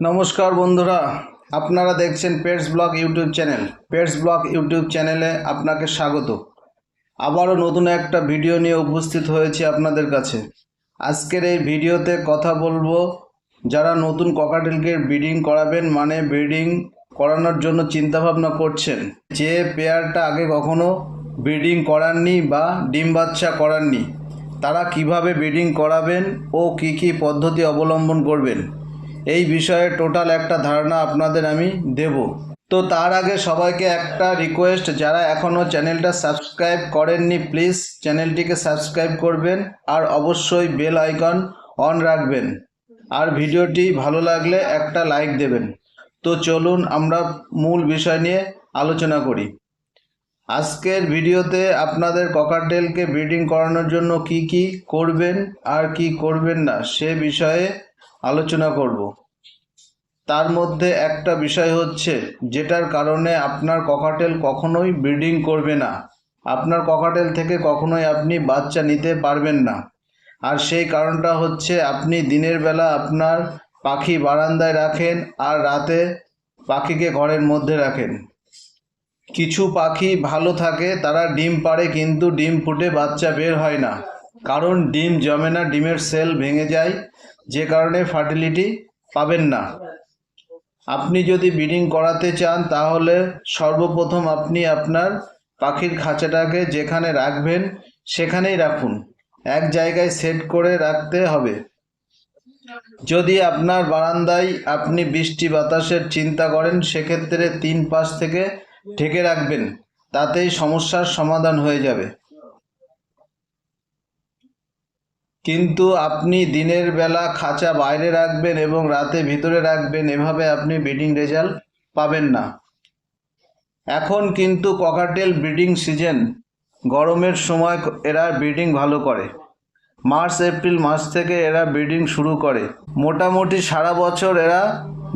নমস্কার বন্ধুরা, আপনারা দেখছেন Pets Blog YouTube channel Pets Blog YouTube চ্যানেলে আপনাকে স্বাগত। আবারও নতুন একটা ভিডিও নিয়ে উপস্থিত হয়েছি আপনাদের কাছে। আজকের এই ভিডিওতে কথা বলব, যারা নতুন ককাটেলকে ব্রিডিং করাবেন মানে ব্রিডিং করানোর জন্য চিন্তাভাবনা করছেন, যে পেয়ারটা আগে কখনো ব্রিডিং করাননি বা ডিম বাচ্চা করাননি, তারা কীভাবে ব্রিডিং করাবেন ও কি কি পদ্ধতি অবলম্বন করবেন এই বিষয়ে টোটাল একটা ধারণা আপনাদের আমি দেব। তো তার আগে সবাইকে একটা রিকোয়েস্ট যারা এখনও চ্যানেলটা সাবস্ক্রাইব করেননি প্লিজ চ্যানেলটিকে সাবস্ক্রাইব করবেন আর অবশ্যই বেল আইকন অন রাখবেন। আর ভিডিওটি ভালো লাগলে একটা লাইক দেবেন। তো চলুন আমরা মূল বিষয় নিয়ে আলোচনা করি। আজকের ভিডিওতে আপনাদের ককাটেলকে ব্রিডিং করানোর জন্য কি কি করবেন আর কি করবেন না সে বিষয়ে আলোচনা করব। তার মধ্যে একটা বিষয় হচ্ছে, যেটার কারণে আপনার ককাটেল কখনোই ব্রিডিং করবে না। আপনার ককাটেল থেকে কখনোই আপনি বাচ্চা নিতে পারবেন না। আর সেই কারণটা হচ্ছে, আপনি দিনের বেলা আপনার পাখি বারান্দায় রাখেন আর রাতে পাখিকে ঘরের মধ্যে রাখেন। কিছু পাখি ভালো থাকে, তারা ডিম পাড়ে কিন্তু ডিম ফুটে বাচ্চা বের হয় না। কারণ ডিম জমে না, ডিমের সেল ভেঙে যায়। যে কারণে ফার্টিলিটি পাবেন না। আপনি যদি ব্রিডিং করাতে চান, তাহলে সর্বপ্রথম আপনি আপনার পাখির খাঁচাটাকে যেখানে রাখবেন, সেখানেই রাখুন। এক জায়গায় সেট করে রাখতে হবে। যদি আপনার বারান্দায় আপনি বৃষ্টি বাতাসের চিন্তা করেন, সেক্ষেত্রে তিন পাশ থেকে ঢেকে রাখবেন। তাতেই সমস্যার সমাধান হয়ে যাবে। কিন্তু আপনি দিনের বেলা খাঁচা বাইরে রাখবেন এবং রাতে ভিতরে রাখবেন, এভাবে আপনি ব্রিডিং রেজাল্ট পাবেন না। এখন কিন্তু ককাটেল ব্রিডিং সিজন। গরমের সময় এরা ব্রিডিং ভালো করে। মার্চ, এপ্রিল মাস থেকে এরা ব্রিডিং শুরু করে। মোটামুটি সারা বছর এরা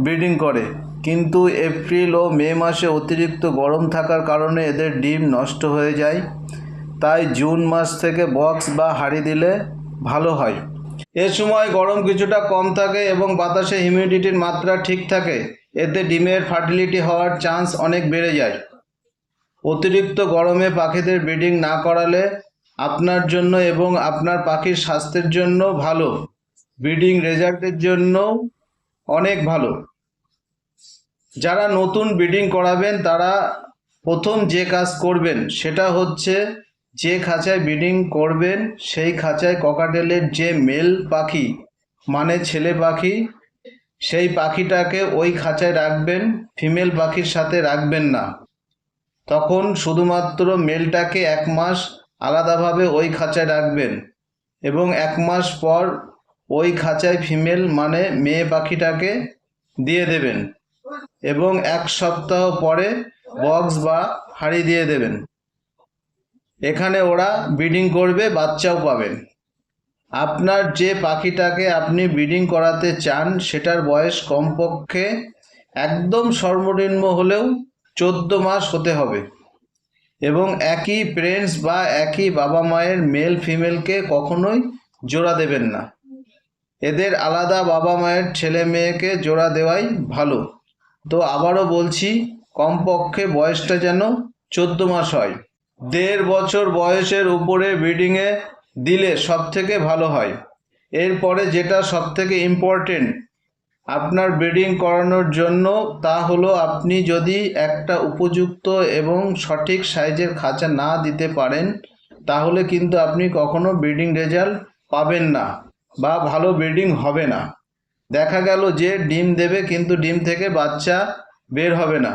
ব্রিডিং করে। কিন্তু এপ্রিল ও মে মাসে অতিরিক্ত গরম থাকার কারণে এদের ডিম নষ্ট হয়ে যায়। তাই জুন মাস থেকে বক্স বা হাঁড়ি দিলে ভালো হয়। এ সময় গরম কিছুটা কম থাকে এবং বাতাসে হিউমিডিটির মাত্রা ঠিক থাকে। এতে ডিমের ফার্টিলিটি হওয়ার চান্স অনেক বেড়ে যায়। অতিরিক্ত গরমে পাখিদের ব্রিডিং না করালে আপনার জন্য এবং আপনার পাখির স্বাস্থ্যের জন্য ভালো। ব্রিডিং রেজাল্টের জন্য অনেক ভালো। যারা নতুন ব্রিডিং করাবেন, তারা প্রথম যে কাজ করবেন, সেটা হচ্ছে যে খাঁচায় ব্রিডিং করবেন, সেই খাঁচায় ককাটেলের যে মেল পাখি মানে ছেলে পাখি, সেই পাখিটাকে ওই খাঁচায় রাখবেন, ফিমেল পাখির সাথে রাখবেন না। তখন শুধুমাত্র মেলটাকে এক মাস আলাদাভাবে ওই খাঁচায় রাখবেন এবং এক মাস পর ওই খাঁচায় ফিমেল মানে মেয়ে পাখিটাকে দিয়ে দেবেন এবং এক সপ্তাহ পরে বক্স বা হাঁড়ি দিয়ে দেবেন। এখানে ওরা ব্রিডিং করবে, বাচ্চাও পাবেন আপনার যে পাখিটাকে আপনি ব্রিডিং করাতে চান, সেটার বয়স কমপক্ষে একদম সর্বনিম্ন হলেও চোদ্দ মাস হতে হবে। এবং একই প্রেন্স বা একই বাবা মায়ের মেল ফিমেলকে কখনোই জোড়া দেবেন না। এদের আলাদা বাবা মায়ের ছেলে মেয়েকে জোড়া দেওয়াই ভালো। তো আবারও বলছি, কমপক্ষে বয়সটা যেন চোদ্দ মাস হয়। দেড় বছর বয়সের উপরে ব্রিডিংয়ে দিলে সব থেকে ভালো হয়। এরপরে যেটা সব থেকে ইম্পর্টেন্ট আপনার ব্রিডিং করানোর জন্য তা হলো আপনি যদি একটা উপযুক্ত এবং সঠিক সাইজের খাঁচা না দিতে পারেন, তাহলে কিন্তু আপনি কখনো ব্রিডিং রেজাল্ট পাবেন না বা ভালো ব্রিডিং হবে না। দেখা গেল যে ডিম দেবে কিন্তু ডিম থেকে বাচ্চা বের হবে না।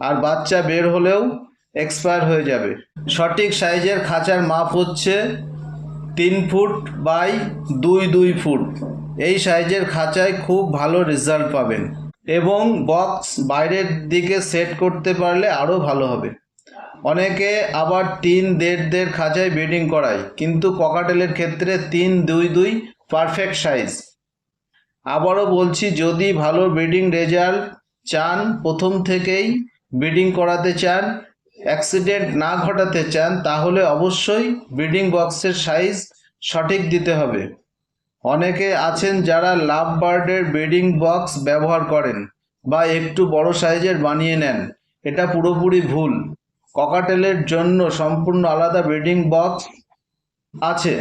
আর বাচ্চা বের হলেও এক্সপায়ার হয়ে যাবে। সঠিক সাইজের খাঁচার মাপ হচ্ছে তিন ফুট বাই দুই দুই ফুট। এই সাইজের খাঁচায় খুব ভালো রেজাল্ট পাবেন এবং বক্স বাইরের দিকে সেট করতে পারলে আরও ভালো হবে। অনেকে আবার তিন দেড় দেড় খাঁচায় ব্রিডিং করায়, কিন্তু ককাটেলের ক্ষেত্রে তিন দুই দুই পারফেক্ট সাইজ আবারও বলছি, যদি ভালো ব্রিডিং রেজাল্ট চান, প্রথম থেকেই ব্রিডিং করাতে চান অ্যাক্সিডেন্ট না ঘটাতে চান, তাহলে অবশ্যই ব্রিডিং বক্সের সাইজ সঠিক দিতে হবে। অনেকে আছেন যারা লাভ বার্ডের ব্রিডিং বক্স ব্যবহার করেন বা একটু বড় সাইজের বানিয়ে নেন। এটা পুরোপুরি ভুল। ককাটেলের জন্য সম্পূর্ণ আলাদা ব্রিডিং বক্স আছে।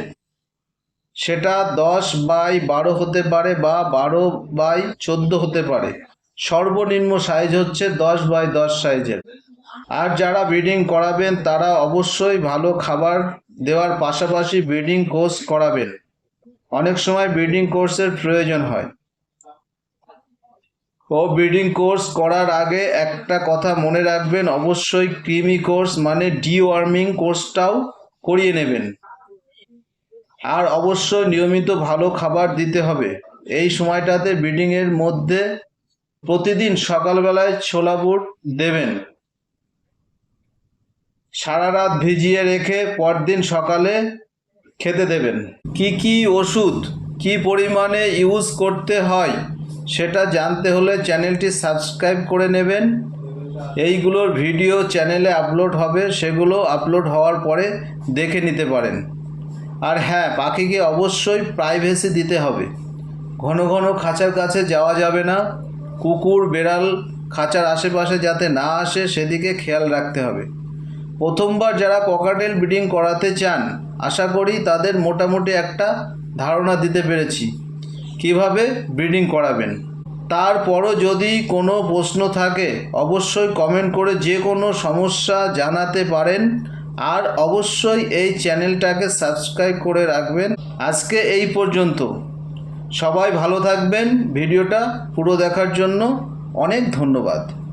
সেটা দশ বাই বারো হতে পারে বা বারো বাই চোদ্দ হতে পারে। সর্বনিম্ন সাইজ হচ্ছে দশ বাই দশ সাইজের আর যারা ব্রিডিং করাবেন, তারা অবশ্যই ভালো খাবার দেওয়ার পাশাপাশি ব্রিডিং কোর্স করাবেন। অনেক সময় ব্রিডিং কোর্সের প্রয়োজন হয়। ও ব্রিডিং কোর্স করার আগে একটা কথা মনে রাখবেন, অবশ্যই ক্রিমি কোর্স মানে ডিওয়ার্মিং কোর্সটাও করিয়ে নেবেন। আর অবশ্যই নিয়মিত ভালো খাবার দিতে হবে। এই সময়টাতে ব্রিডিংয়ের মধ্যে প্রতিদিন সকালবেলায় ছোলা বুট দেবেন। সারা রাত ভিজিয়ে রেখে পরদিন সকালে খেতে দেবেন। কি কি ওষুধ কি পরিমাণে ইউজ করতে হয় সেটা জানতে হলে চ্যানেলটি সাবস্ক্রাইব করে নেবেন। এইগুলোর ভিডিও চ্যানেলে আপলোড হবে, সেগুলো আপলোড হওয়ার পরে দেখে নিতে পারেন। আর হ্যাঁ পাখিকে অবশ্যই প্রাইভেসি দিতে হবে। ঘন ঘন খাঁচার কাছে যাওয়া যাবে না। কুকুর, বেড়াল, খাঁচার আশেপাশে যাতে না আসে, সেদিকে খেয়াল রাখতে হবে। প্রথমবার যারা ককাটেল ব্রিডিং করাতে চান, আশা করি তাদের মোটামুটি একটা ধারণা দিতে পেরেছি। কীভাবে ব্রিডিং করাবেন? তারপরও যদি কোনো প্রশ্ন থাকে, অবশ্যই কমেন্ট করে যে কোনো সমস্যা জানাতে পারেন। আর অবশ্যই এই চ্যানেলটাকে সাবস্ক্রাইব করে রাখবেন। আজকে এই পর্যন্ত। সবাই ভালো থাকবেন। ভিডিওটা পুরো দেখার জন্য অনেক ধন্যবাদ।